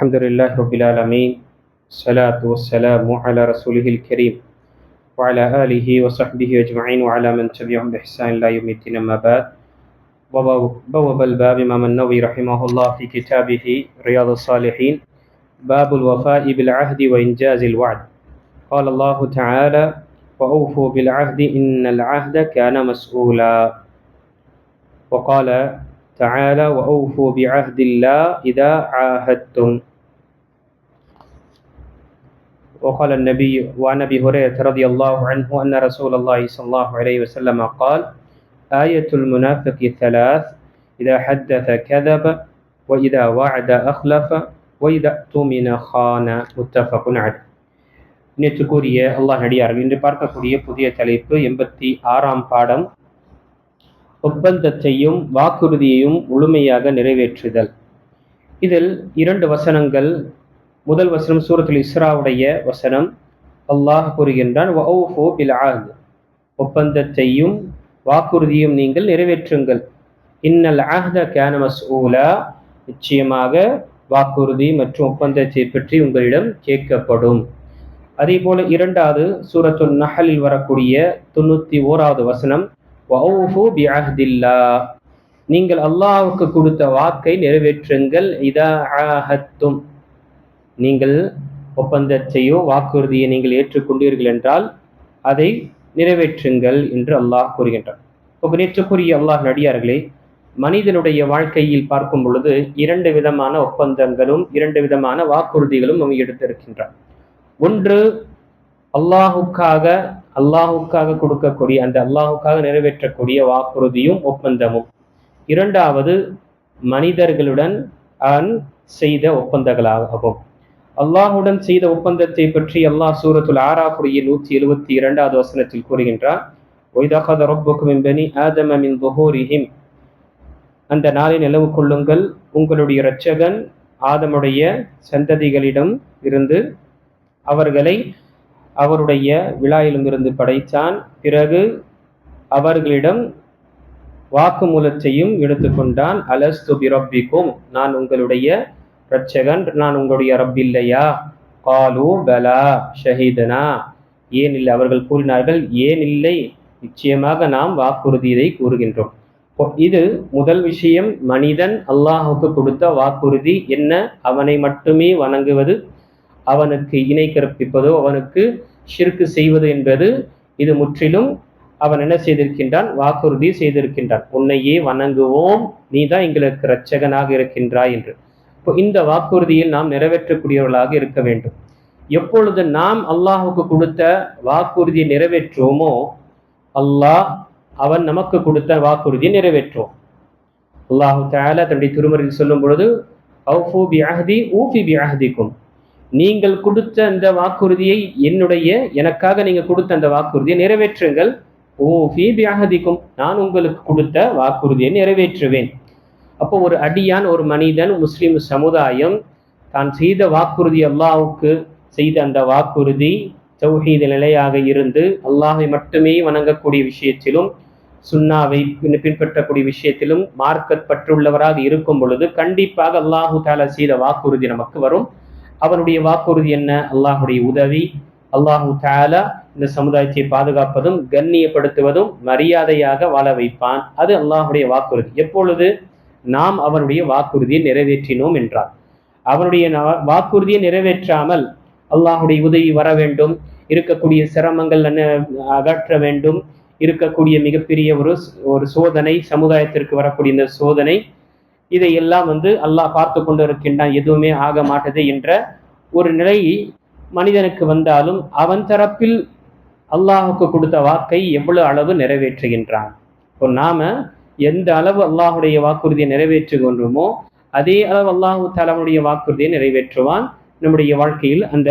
الحمد لله رب العالمين الصلاة والسلام على رسوله الكريم وعلى آله وصحبه أجمعين وعلى من تبعهم بإحسان إلى يوم الدين أما بعد. بوب الباب إمام النووي رحمه الله في كتابه رياض الصالحين باب الوفاء بالعهد وإنجاز الوعد. قال الله تعالى وأوفوا بالعهد إن العهد كان مسؤولا وقال تعالى وأوفوا بعهد الله إذا عاهدتم وقال النبي وعن ابي هريره رضي الله عنه ان رسول الله صلى الله عليه وسلم قال آية المنافق ثلاث إذا حدث كذب وإذا وعد أخلف وإذا اؤتمن خان متفق عليه நேற்றுக்குரிய அல்லாஹ் நடிகார்கள் இன்று பார்க்கக்கூடிய புதிய தலைப்பு எண்பத்தி ஆறாம் பாடம் ஒப்பந்தத்தையும் வாக்குறுதியையும் முழுமையாக நிறைவேற்றுதல் இதில் இரண்டு வசனங்கள் முதல் வசனம் சூரத்துல் இஸ்ராவுடைய வசனம். அல்லாஹ் கூறுகின்றான் ஒப்பந்தத்தையும் வாக்குறுதியும் நீங்கள் நிறைவேற்றுங்கள். இன்னல் ஆஹ்த கேன ஊலா நிச்சயமாக வாக்குறுதி மற்றும் ஒப்பந்தத்தை பற்றி உங்களிடம் கேட்கப்படும். அதே போல இரண்டாவது சூரத்து நஹலில் வரக்கூடிய தொண்ணூத்தி ஓராவது வசனம் நீங்கள் அல்லாஹுக்கு கொடுத்த வாக்கை நிறைவேற்றுங்கள். இதா ஆஹத்தும். நீங்கள் ஒப்பந்தத்தையோ வாக்குறுதியை நீங்கள் ஏற்றுக்கொண்டீர்கள் என்றால் அதை நிறைவேற்றுங்கள் என்று அல்லாஹ் கூறுகின்றார் இப்போ நேற்றுக்குரிய அல்லாஹ் நடிகார்களே மனிதனுடைய வாழ்க்கையில் பார்க்கும் பொழுது இரண்டு விதமான ஒப்பந்தங்களும் இரண்டு விதமான வாக்குறுதிகளும் அவங்க எடுத்திருக்கின்றார் ஒன்று அல்லாஹுக்காக அல்லாஹுக்காக கொடுக்கக்கூடிய அந்த அல்லாஹுக்காக நிறைவேற்றக்கூடிய வாக்குறுதியும் ஒப்பந்தமும். இரண்டாவது மனிதர்களுடன் அவன் செய்த ஒப்பந்தங்களாகும் அல்லாஹுடன் செய்த ஒப்பந்தத்தை பற்றி அல்லாஹ் சூரத்துல் ஆறாப்புடைய நூற்றி எழுபத்தி இரண்டாவது வசனத்தில் கூறுகின்றார் அந்த நாளை நிலவு கொள்ளுங்கள். உங்களுடைய இரட்சகன் ஆதமுடைய சந்ததிகளிடம் இருந்து அவர்களை அவருடைய விழாயிலிருந்து படைத்தான். பிறகு அவர்களிடம் வாக்குமூலத்தையும் எடுத்துக்கொண்டான். அலஸ்து பிரப்பிக்கும். நான் உங்களுடைய ரட்சகன் நான் உங்களுடைய ரப்பில்லையா காலு பலா ஷஹீதனா? ஏன் இல்லை? அவர்கள் கூறினார்கள் ஏன் இல்லை? நிச்சயமாக நாம் வாக்குறுதியை கூறுகின்றோம். இது முதல் விஷயம். மனிதன் அல்லாஹுக்கு கொடுத்த வாக்குறுதி என்ன? அவனை மட்டுமே வணங்குவது அவனுக்கு இணை கற்பிப்பதோ அவனுக்கு ஷிற்கு செய்வது என்பது இது முற்றிலும் அவன் என்ன செய்திருக்கின்றான்? வாக்குறுதி செய்திருக்கின்றான். உன்னையே வணங்குவோம். நீ தான் எங்களுக்கு இரட்சகனாக இருக்கின்றாய் என்று. இந்த வாக்குறுதியில் நாம் நிறைவேற்றக்கூடியவர்களாக இருக்க வேண்டும். எப்பொழுது நாம் அல்லாஹுக்கு கொடுத்த வாக்குறுதியை நிறைவேற்றுவோமோ அல்லாஹ் அவன் நமக்கு கொடுத்த வாக்குறுதியை நிறைவேற்றுவோம் அல்லாஹு தாலா தன்னுடைய திருமறையில் சொல்லும் பொழுது அவுஃபு பி அஹதி ஊஃபி பி அஹதிக்கும் நீங்கள் கொடுத்த அந்த வாக்குறுதியை என்னுடைய எனக்காக நீங்கள் கொடுத்த அந்த வாக்குறுதியை நிறைவேற்றுங்கள். ஊஃபி பி அஹதிக்கும் நான் உங்களுக்கு கொடுத்த வாக்குறுதியை நிறைவேற்றுவேன். அப்போ ஒரு அடியான் ஒரு மனிதன் முஸ்லீம் சமுதாயம் தான் செய்த வாக்குறுதி அல்லாஹுக்கு செய்த அந்த வாக்குறுதி சௌஹீத நிலையாக இருந்து அல்லாஹை மட்டுமே வணங்கக்கூடிய விஷயத்திலும் சுண்ணாவை பின்பற்றக்கூடிய விஷயத்திலும் மார்க்கப்பட்டுள்ளவராக இருக்கும் பொழுது கண்டிப்பாக அல்லாஹு தாலா செய்த வாக்குறுதி நமக்கு வரும். அவனுடைய வாக்குறுதி என்ன? அல்லாஹுடைய உதவி. அல்லாஹு தாலா இந்த சமுதாயத்தை பாதுகாப்பதும் கண்ணியப்படுத்துவதும் மரியாதையாக வாழ வைப்பான். அது அல்லாஹுடைய வாக்குறுதி. எப்பொழுது? நாம் அவனுடைய வாக்குறுதியை நிறைவேற்றினோம் என்றார். அவனுடைய வாக்குறுதியை நிறைவேற்றாமல் அல்லாஹுடைய உதவி வர வேண்டும் இருக்கக்கூடிய சிரமங்கள் அகற்ற வேண்டும் இருக்கக்கூடிய மிகப்பெரிய ஒரு ஒரு சோதனை சமுதாயத்திற்கு வரக்கூடிய இந்த சோதனை இதையெல்லாம் வந்து அல்லாஹ் பார்த்து கொண்டு இருக்கின்றான் எதுவுமே ஆக மாட்டது என்ற ஒரு நிலை மனிதனுக்கு வந்தாலும் அவன் தரப்பில் அல்லாஹுக்கு கொடுத்த வாக்கை எவ்வளவு அளவு நிறைவேற்றுகின்றான். இப்போ நாம எந்த அளவு அல்லாஹுடைய வாக்குறுதியை நிறைவேற்றுகின்றோமோ அதே அளவு அல்லாஹு தாலாவுடைய வாக்குறுதியை நிறைவேற்றுவான். நம்முடைய வாழ்க்கையில் அந்த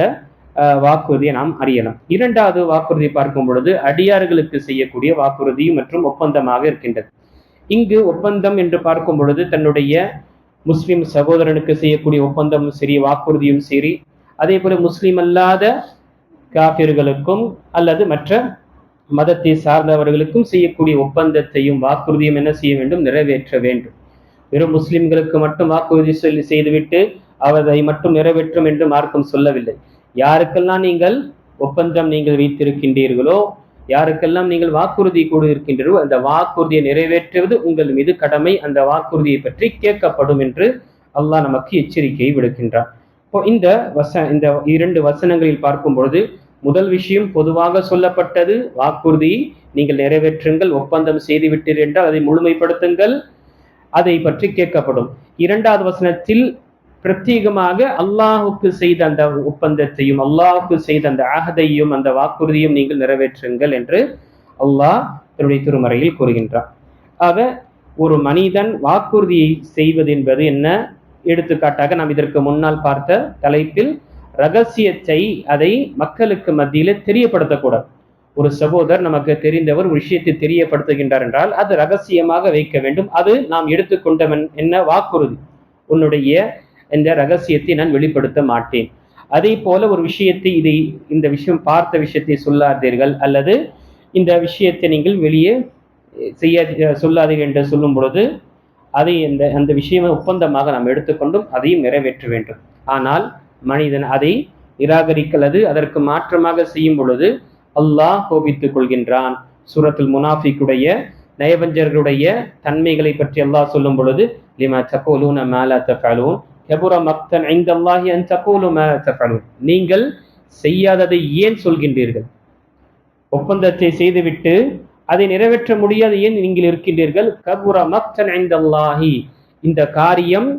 வாக்குறுதியை நாம் அறியலாம். இரண்டாவது வாக்குறுதி பார்க்கும் பொழுது அடியார்களுக்கு செய்யக்கூடிய வாக்குறுதி மற்றும் ஒப்பந்தமாக இருக்கின்றது. இங்கு ஒப்பந்தம் என்று பார்க்கும் பொழுது தன்னுடைய முஸ்லிம் சகோதரனுக்கு செய்யக்கூடிய ஒப்பந்தமும் சரி வாக்குறுதியும் சரி அதே போல முஸ்லீம் அல்லாத காபிர்களுக்கும் அல்லது மற்ற மதத்தை சார்ந்தவர்களுக்கும் செய்யக்கூடிய ஒப்பந்தத்தையும் வாக்குறுதியும் என்ன செய்ய வேண்டும்? நிறைவேற்ற வேண்டும். வெறும் முஸ்லிம்களுக்கு மட்டும் வாக்குறுதி சொல்லி செய்துவிட்டு அவரை மட்டும் நிறைவேற்றும் என்று மார்க்கம் சொல்லவில்லை. யாருக்கெல்லாம் நீங்கள் ஒப்பந்தம் நீங்கள் வைத்திருக்கின்றீர்களோ யாருக்கெல்லாம் நீங்கள் வாக்குறுதி கூடியிருக்கின்றீர்களோ அந்த வாக்குறுதியை நிறைவேற்றுவது உங்கள் மீது கடமை. அந்த வாக்குறுதியை பற்றி கேட்கப்படும் என்று அல்லாஹ் நமக்கு எச்சரிக்கையை விடுக்கின்றார் இப்போ இந்த வச இந்த இரண்டு வசனங்களில் பார்க்கும் பொழுது முதல் விஷயம் பொதுவாக சொல்லப்பட்டது வாக்குறுதி நீங்கள் நிறைவேற்றுங்கள் ஒப்பந்தம் செய்துவிட்டீர் என்றால் அதை முழுமைப்படுத்துங்கள் அதை பற்றி கேட்கப்படும். இரண்டாவது வசனத்தில் பிரத்யேகமாக அல்லாஹுக்கு செய்த அந்த ஒப்பந்தத்தையும் அல்லாஹுக்கு செய்த அந்த ஆகதையும் அந்த வாக்குறுதியும் நீங்கள் நிறைவேற்றுங்கள் என்று அல்லாஹ் தன்னுடைய திருமறையில் கூறுகின்றார் ஆக ஒரு மனிதன் வாக்குறுதியை செய்வது என்பது என்ன? எடுத்துக்காட்டாக நாம் இதற்கு முன்னால் பார்த்த தலைப்பில் ரகசியத்தை அதை மக்களுக்கு மத்தியில தெரியப்படுத்தக்கூடாது. ஒரு சகோதரர் நமக்கு தெரிந்தவர் ஒரு விஷயத்தை தெரியப்படுத்துகின்றார் என்றால் அது ரகசியமாக வைக்க வேண்டும். அது நாம் எடுத்துக்கொண்டவன் என்ன வாக்குறுதி? உன்னுடைய இந்த ரகசியத்தை நான் வெளிப்படுத்த மாட்டேன். அதே போல ஒரு விஷயத்தை இதை இந்த விஷயம் பார்த்த விஷயத்தை சொல்லாதீர்கள் அல்லது இந்த விஷயத்தை நீங்கள் வெளியே செய்ய சொல்லாதீர்கள் என்று சொல்லும் பொழுது அதை இந்த அந்த விஷயம் ஒப்பந்தமாக நாம் எடுத்துக்கொண்டும் அதையும் நிறைவேற்ற வேண்டும். ஆனால் மனிதன் அதை நிராகரிக்கலது அதற்கு மாற்றமாக செய்யும் பொழுது அல்லாஹ் கோபித்துக் கொள்கின்றான். சூரத்தில் முனாஃபிக்குடைய நயவஞ்சர்களுடைய தன்மைகளை பற்றி அல்லாஹ் சொல்லும் பொழுது லிமா தகோலூன மேலா தஃபலூன் கபுர மக்தன் ஐந்தல்லாஹி அன் தகோலு மேலா தஃபலூன் நீங்கள் செய்யாததை ஏன் சொல்கின்றீர்கள்? ஒப்பந்தத்தை செய்துவிட்டு அதை நிறைவேற்ற முடியாது ஏன் நீங்கள் இருக்கின்றீர்கள்? கபுர மக்தன் ஐந்தல்லாஹி இந்த காரியம்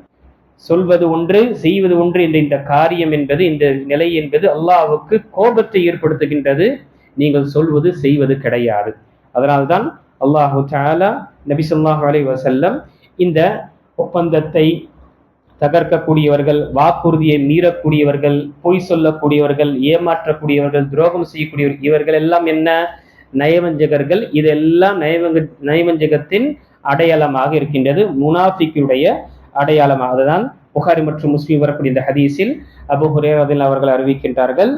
சொல்வது ஒன்று செய்வது ஒன்று என்ற இந்த காரியம் என்பது இந்த நிலை என்பது அல்லாஹுக்கு கோபத்தை ஏற்படுத்துகின்றது. நீங்கள் சொல்வது செய்வது கிடையாது. அதனால்தான் அல்லாஹு தாலா நபி சொல்லாஹு அலி வசல்லம் இந்த ஒப்பந்தத்தை தகர்க்கக்கூடியவர்கள் வாக்குறுதியை மீறக்கூடியவர்கள் பொய் சொல்லக்கூடியவர்கள் ஏமாற்றக்கூடியவர்கள் துரோகம் செய்யக்கூடியவர்கள் இவர்கள் எல்லாம் என்ன? நயவஞ்சகர்கள். இதெல்லாம் நயவங்க நயவஞ்சகத்தின் அடையாளமாக இருக்கின்றது. முனாஃபிக்குடைய அடையாளமாக அதுதான் புகாரி மற்றும் முஸ்லீம் வரக்கூடிய இந்த ஹதீஸில் அபு ஹுரேரதில் அவர்கள் அறிவிக்கின்றார்கள்.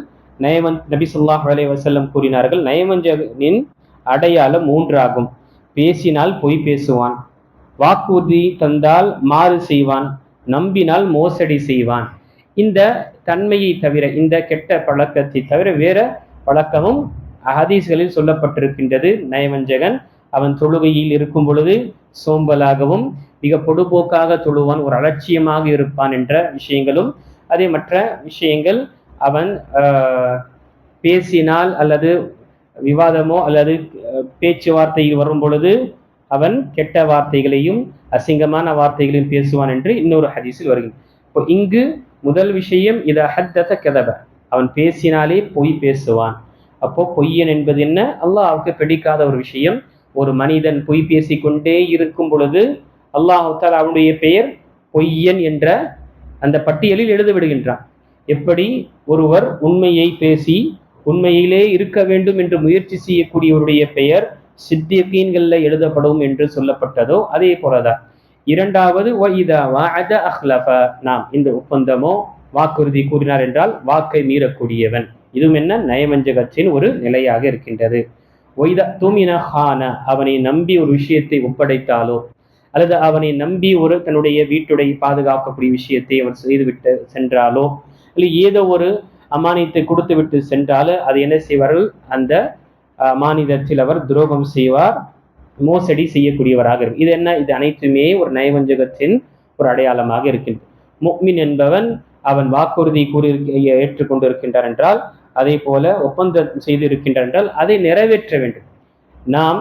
நயமன் நபி சொல்லாஹ் அலே வசல்லம் கூறினார்கள் நயமஞ்சனின் அடையாளம் மூன்றாகும். பேசினால் பொய் பேசுவான். வாக்குறுதி தந்தால் மாறு செய்வான். நம்பினால் மோசடி செய்வான். இந்த தன்மையை தவிர இந்த கெட்ட பழக்கத்தை தவிர வேற பழக்கமும் ஹதீஸ்களில் சொல்லப்பட்டிருக்கின்றது. நயவஞ்சகன் அவன் தொழுகையில் இருக்கும் பொழுது சோம்பலாகவும் மிக பொடுபோக்காக தொழுவான் ஒரு அலட்சியமாக இருப்பான் என்ற விஷயங்களும் அதே மற்ற விஷயங்கள் அவன் பேசினால் அல்லது விவாதமோ அல்லது பேச்சுவார்த்தையில் வரும் பொழுது அவன் கெட்ட வார்த்தைகளையும் அசிங்கமான வார்த்தைகளையும் பேசுவான் என்று இன்னொரு ஹதீஸில் வருகிறது. இப்போ இங்கு முதல் விஷயம் இதை ஹத்தத கதப. அவன் பேசினாலே பொய் பேசுவான். அப்போ பொய்யன் என்பது என்ன? அல்லாஹ்வுக்கு பிடிக்காத ஒரு விஷயம். ஒரு மனிதன் பொய் பேசிக்கொண்டே இருக்கும் பொழுது அல்லாஹால் அவனுடைய பெயர் பொய்யன் என்ற அந்த பட்டியலில் எழுதி விடுகின்றான் எப்படி? ஒருவர் உண்மையை பேசி உண்மையிலே இருக்க வேண்டும் என்று முயற்சி செய்யக்கூடியவருடைய பெயர் சித்தியக்கீன்கள்ல எழுதப்படும் என்று சொல்லப்பட்டதோ அதே போலதான். இரண்டாவது நாம் இந்த ஒப்பந்தமோ வாக்குறுதி கூறினார் என்றால் வாக்கை மீறக்கூடியவன். இதுவும் என்ன? நயவஞ்சகத்தின் ஒரு நிலையாக இருக்கின்றது. ஒய்த ஹான அவனை நம்பி ஒரு விஷயத்தை ஒப்படைத்தாலோ அல்லது அவனை நம்பி ஒரு தன்னுடைய வீட்டுடைய பாதுகாக்கக்கூடிய விஷயத்தை அவர் செய்துவிட்டு சென்றாலோ இல்லை ஏதோ ஒரு அமானியத்தை கொடுத்து விட்டு சென்றாலோ அது என்ன செய்வார்கள்? அந்த மாநிலத்தில் அவர் துரோகம் செய்வார் மோசடி செய்யக்கூடியவராக இருக்கும். இது என்ன? இது அனைத்துமே ஒரு நயவஞ்சகத்தின் ஒரு அடையாளமாக இருக்கின்றது. முக்மின் என்பவன் அவன் வாக்குறுதி கூறி ஏற்றுக்கொண்டு இருக்கின்றார் என்றால் அதே போல ஒப்பந்தம் செய்து என்றால் அதை நிறைவேற்ற வேண்டும். நாம்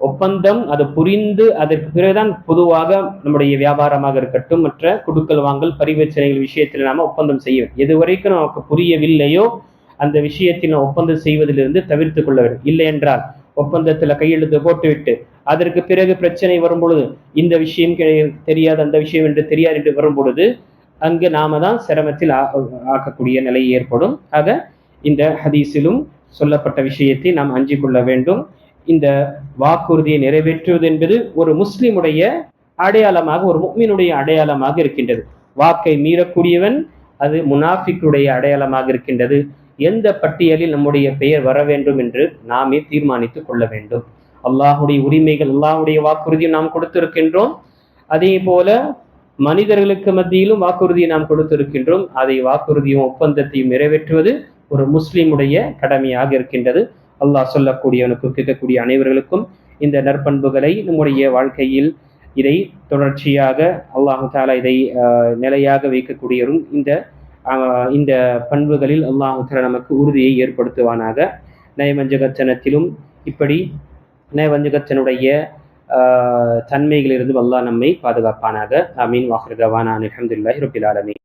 ஒப்பந்தம் அது புரிந்து அதற்கு பிறகுதான் பொதுவாக நம்முடைய வியாபாரமாக இருக்கட்டும் மற்ற குடுக்கல் வாங்கல் பரிவர்த்தனைகள் விஷயத்தில் நாம ஒப்பந்தம் செய்ய எது வரைக்கும் நமக்கு புரியவில்லையோ அந்த விஷயத்தில் ஒப்பந்தம் செய்வதிலிருந்து தவிர்த்து கொள்ள வேண்டும். இல்லை என்றால் ஒப்பந்தத்துல கையெழுத்து போட்டுவிட்டு அதற்கு பிறகு பிரச்சனை வரும் பொழுது இந்த விஷயம் தெரியாது அந்த விஷயம் என்று தெரியாது என்று வரும் பொழுது அங்கு நாம தான் சிரமத்தில் ஆக்கக்கூடிய நிலை ஏற்படும். ஆக இந்த ஹதீஸிலும் சொல்லப்பட்ட விஷயத்தை நாம் அஞ்சிக் கொள்ள வேண்டும். இந்த வாக்குறுதியை நிறைவேற்றுவது என்பது ஒரு முஸ்லிமுடைய அடையாளமாக ஒரு முக்மீனுடைய அடையாளமாக இருக்கின்றது. வாக்கை மீறக்கூடியவன் அது முனாஃபிக்குடைய அடையாளமாக இருக்கின்றது. எந்த பட்டியலில் நம்முடைய பெயர் வர வேண்டும் என்று நாமே தீர்மானித்துக் கொள்ள வேண்டும். அல்லாஹுடைய உரிமைகள் அல்லாஹுடைய வாக்குறுதியை நாம் கொடுத்திருக்கின்றோம். அதே போல மனிதர்களுக்கு மத்தியிலும் வாக்குறுதியை நாம் கொடுத்திருக்கின்றோம். அதை வாக்குறுதியும் ஒப்பந்தத்தையும் நிறைவேற்றுவது ஒரு முஸ்லிமுடைய கடமையாக இருக்கின்றது. அல்லாஹ் சொல்லக்கூடியவனுக்கும் கேட்கக்கூடிய அனைவர்களுக்கும் இந்த நற்பண்புகளை நம்முடைய வாழ்க்கையில் இதை தொடர்ச்சியாக அல்லாஹு தாலா இதை நிலையாக வைக்கக்கூடியவரும் இந்த இந்த பண்புகளில் அல்லாஹு தாலா நமக்கு உறுதியை ஏற்படுத்துவானாக. நயவஞ்சகச்சனத்திலும் இப்படி நயவஞ்சகச்சனுடைய தன்மைகளிலிருந்து அல்லாஹ் நம்மை பாதுகாப்பானாக. அமீன் வாஹ்ரதவான் அலமதுல்லாஹி ரபில் ஆலமீன்.